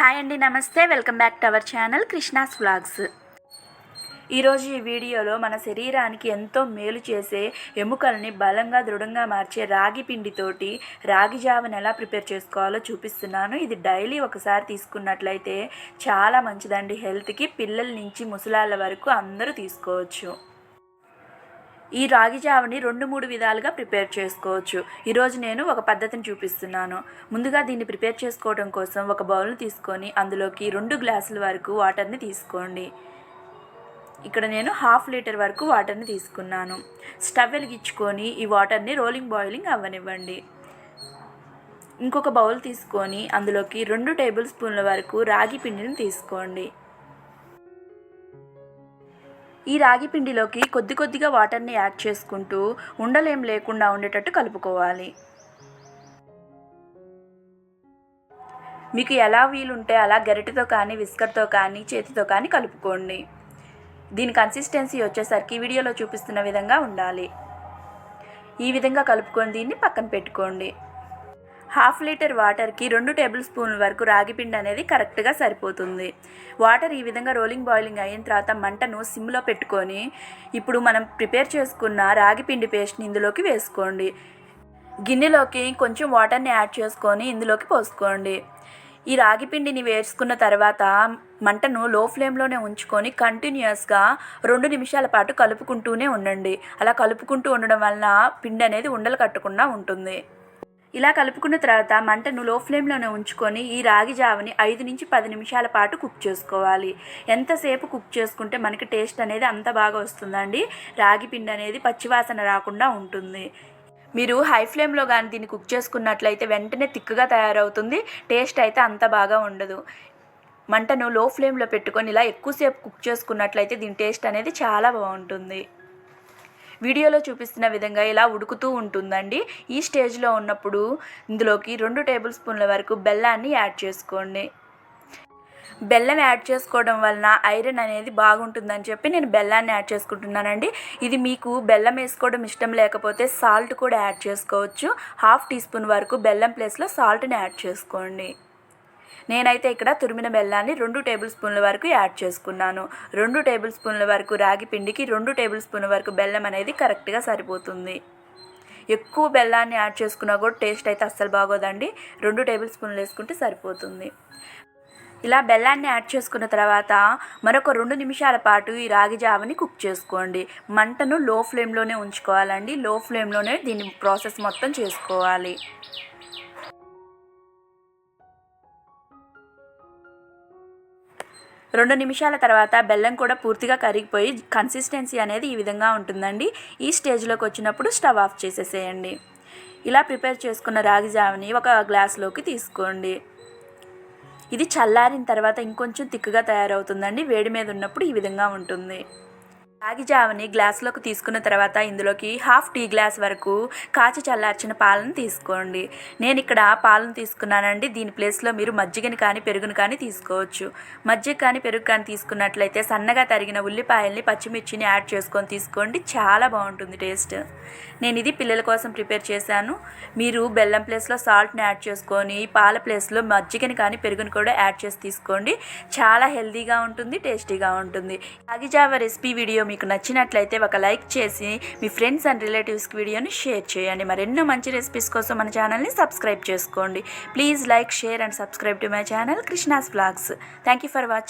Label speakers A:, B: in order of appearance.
A: Hi అండి నమస్తే. Welcome back to our channel Krishna's vlogs. ఈరోజు ఈ వీడియోలో మన శరీరానికి ఎంతో మేలు చేసే ఎముకల్ని బలంగా దృఢంగా మార్చే రాగి పిండితోటి రాగి జావని ఎలా ప్రిపేర్ చేసుకోవాలో చూపిస్తున్నాను. ఇది డైలీ ఒకసారి తీసుకున్నట్లయితే చాలా మంచిదండి హెల్త్కి. పిల్లల నుంచి ముసలాళ్ళ వరకు అందరూ తీసుకోవచ్చు. ఈ రాగి జావని రెండు మూడు విధాలుగా ప్రిపేర్ చేసుకోవచ్చు. ఈరోజు నేను ఒక పద్ధతిని చూపిస్తున్నాను. ముందుగా దీన్ని ప్రిపేర్ చేసుకోవడం కోసం ఒక బౌల్ని తీసుకొని అందులోకి రెండు గ్లాసుల వరకు వాటర్ని తీసుకోండి. ఇక్కడ నేను హాఫ్ లీటర్ వరకు వాటర్ని తీసుకున్నాను. స్టవ్ వెలిగించుకొని ఈ వాటర్ని రోలింగ్ బాయిలింగ్ అవ్వనివ్వండి. ఇంకొక బౌల్ తీసుకొని అందులోకి రెండు టేబుల్ స్పూన్ల వరకు రాగి పిండిని తీసుకోండి. ఈ రాగి పిండిలోకి కొద్ది కొద్దిగా వాటర్ని యాడ్ చేసుకుంటూ ఉండలేం లేకుండా ఉండేటట్టు కలుపుకోవాలి. మీకు ఎలా వీలుంటే అలా గరిటెతో కానీ విస్కర్తో కానీ చేతితో కానీ కలుపుకోండి. దీని కన్సిస్టెన్సీ వచ్చేసరికి వీడియోలో చూపిస్తున్న విధంగా ఉండాలి. ఈ విధంగా కలుపుకొని దీన్ని పక్కన పెట్టుకోండి. హాఫ్ లీటర్ వాటర్కి రెండు టేబుల్ స్పూన్ల వరకు రాగిపిండి అనేది కరెక్ట్గా సరిపోతుంది. వాటర్ ఈ విధంగా రోలింగ్ బాయిలింగ్ అయిన తర్వాత మంటను సిమ్లో పెట్టుకొని ఇప్పుడు మనం ప్రిపేర్ చేసుకున్న రాగిపిండి పేస్ట్ని ఇందులోకి వేసుకోండి. గిన్నెలోకి కొంచెం వాటర్ని యాడ్ చేసుకొని ఇందులోకి పోసుకోండి. ఈ రాగి పిండిని వేసుకున్న తర్వాత మంటను లో ఫ్లేమ్లోనే ఉంచుకొని కంటిన్యూస్గా రెండు నిమిషాల పాటు కలుపుకుంటూనే ఉండండి. అలా కలుపుకుంటూ ఉండడం వలన పిండి అనేది ఉండలు కట్టకుండా ఉంటుంది. ఇలా కలుపుకున్న తర్వాత మంటను లో ఫ్లేమ్లోనే ఉంచుకొని ఈ రాగి జావని ఐదు నుంచి పది నిమిషాల పాటు కుక్ చేసుకోవాలి. ఎంతసేపు కుక్ చేసుకుంటే మనకి టేస్ట్ అనేది అంత బాగా వస్తుందండి. రాగి పిండి అనేది పచ్చివాసన రాకుండా ఉంటుంది. మీరు హై ఫ్లేమ్లో కానీ దీన్ని కుక్ చేసుకున్నట్లయితే వెంటనే తిక్కుగా తయారవుతుంది. టేస్ట్ అయితే అంత బాగా ఉండదు. మంటను లో ఫ్లేమ్లో పెట్టుకొని ఇలా ఎక్కువసేపు కుక్ చేసుకున్నట్లయితే దీని టేస్ట్ అనేది చాలా బాగుంటుంది. వీడియోలో చూపిస్తున్న విధంగా ఇలా ఉడుకుతూ ఉంటుందండి. ఈ స్టేజ్లో ఉన్నప్పుడు ఇందులోకి రెండు టేబుల్ స్పూన్ల వరకు బెల్లాన్ని యాడ్ చేసుకోండి. బెల్లం యాడ్ చేసుకోవడం వలన ఐరన్ అనేది బాగుంటుందని చెప్పి నేను బెల్లాన్ని యాడ్ చేసుకుంటున్నానండి. ఇది మీకు బెల్లం వేసుకోవడం ఇష్టం లేకపోతే సాల్ట్ కూడా యాడ్ చేసుకోవచ్చు. హాఫ్ టీ స్పూన్ వరకు బెల్లం ప్లేస్లో సాల్ట్ని యాడ్ చేసుకోండి. నేనైతే ఇక్కడ తురిమిన బెల్లాన్ని రెండు టేబుల్ స్పూన్ల వరకు యాడ్ చేసుకున్నాను. రెండు టేబుల్ స్పూన్ల వరకు రాగి పిండికి రెండు టేబుల్ స్పూన్ల వరకు బెల్లం అనేది కరెక్ట్గా సరిపోతుంది. ఎక్కువ బెల్లాన్ని యాడ్ చేసుకున్నా కూడా టేస్ట్ అయితే అస్సలు బాగోదండి. రెండు టేబుల్ స్పూన్లు వేసుకుంటే సరిపోతుంది. ఇలా బెల్లాన్ని యాడ్ చేసుకున్న తర్వాత మరొక రెండు నిమిషాల పాటు ఈ రాగి జావని కుక్ చేసుకోండి. మంటను లో ఫ్లేమ్లోనే ఉంచుకోవాలండి. లో ఫ్లేమ్లోనే దీని ప్రాసెస్ మొత్తం చేసుకోవాలి. రెండు నిమిషాల తర్వాత బెల్లం కూడా పూర్తిగా కరిగిపోయి కన్సిస్టెన్సీ అనేది ఈ విధంగా ఉంటుందండి. ఈ స్టేజ్లోకి వచ్చినప్పుడు స్టవ్ ఆఫ్ చేసేసేయండి. ఇలా ప్రిపేర్ చేసుకున్న రాగి జావని ఒక గ్లాస్లోకి తీసుకోండి. ఇది చల్లారిన తర్వాత ఇంకొంచెం తిక్కుగా తయారవుతుందండి. వేడి మీద ఉన్నప్పుడు ఈ విధంగా ఉంటుంది. రాగి జావని గ్లాస్లోకి తీసుకున్న తర్వాత ఇందులోకి హాఫ్ టీ గ్లాస్ వరకు కాచి చల్లార్చిన పాలను తీసుకోండి. నేను ఇక్కడ పాలను తీసుకున్నానండి. దీని ప్లేస్లో మీరు మజ్జిగని కానీ పెరుగును కానీ తీసుకోవచ్చు. మజ్జిగ కానీ పెరుగు కానీ తీసుకున్నట్లయితే సన్నగా తరిగిన ఉల్లిపాయల్ని పచ్చిమిర్చిని యాడ్ చేసుకొని తీసుకోండి. చాలా బాగుంటుంది టేస్ట్. నేను ఇది పిల్లల కోసం ప్రిపేర్ చేశాను. మీరు బెల్లం ప్లేస్లో సాల్ట్ని యాడ్ చేసుకొని పాల ప్లేస్లో మజ్జిగని కానీ పెరుగును కూడా యాడ్ చేసి తీసుకోండి. చాలా హెల్తీగా ఉంటుంది టేస్టీగా ఉంటుంది. రాగి జావ రెసిపీ వీడియో మీకు నచ్చినట్లయితే ఒక లైక్ చేసి మీ ఫ్రెండ్స్ అండ్ రిలేటివ్స్కి వీడియోని షేర్ చేయండి. మరెన్నో మంచి రెసిపీస్ కోసం మన ఛానల్ని సబ్స్క్రైబ్ చేసుకోండి. Please like share and subscribe to my channel Krishna's blogs. Thank you for watching